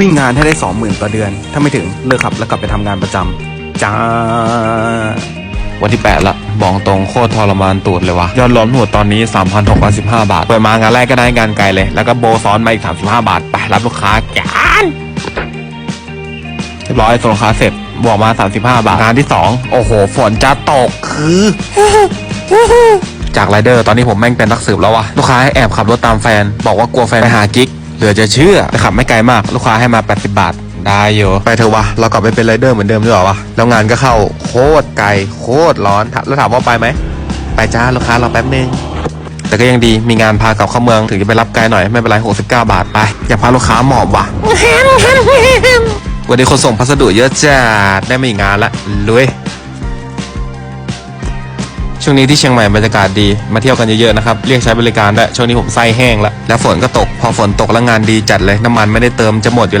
วิ่งงานให้ได้สองหมื่นต่อเดือน ถ้าไม่ถึงเลิกขับแล้วกลับไปทำงานประจำจ้า วันที่ 8 ละบอกตรงโคตรทรมานตูดเลยวะยอดรวมทั้งหมดตอนนี้ 3,615 บาทเปิดมางานแรกก็ได้งานไกลเลย แล้วก็โบซ้อนมาอีก 35 บาท ไปรับลูกค้ากันเรียบร้อยส่งลูกค้าเสร็จบวกมา 35 บาท งานที่ 2 โอ้โห ฝนจะตกคือ จากไรเดอร์ตอนนี้ผมแม่งเป็นนักสืบแล้ววะลูกค้าให้แอบขับรถตามแฟน บอกว่ากลัวแฟนไปหากิ๊ก เหลือจะเชื่อแต่ขับไม่ไกลมาก ลูกค้าให้มา 80 บาท ได้อยู่ ไปเถอะวะ เรากลับไปเป็นไรเดอร์เหมือนเดิมดีกว่าวะ แล้วงานก็เข้าโคตรไกล โคตรร้อนแล้วถามว่าไปไหม ไปจ้าลูกค้ารอแป๊บนึง แต่ก็ยังดี มีงานพากลับเข้าเมือง ถึงจะไปรับไกลหน่อย ไม่เป็นไร 69 บาทไป อย่าพาลูกค้าหมอบว่ะ วันนี้คนส่งพัสดุเยอะจัด ได้มาอีกงานละลุย ช่วงนี้ที่เชียงใหม่บรรยากาศดีมาเที่ยวกันเยอะๆนะครับเรียกใช้บริการได้วยช่วงนี้ผมไส้แห้งแล้วแล้วฝนก็ตกพอฝนตกแล้วงานดีจัดเลยน้ำมันไม่ได้เติมจะหมดอยู่ละ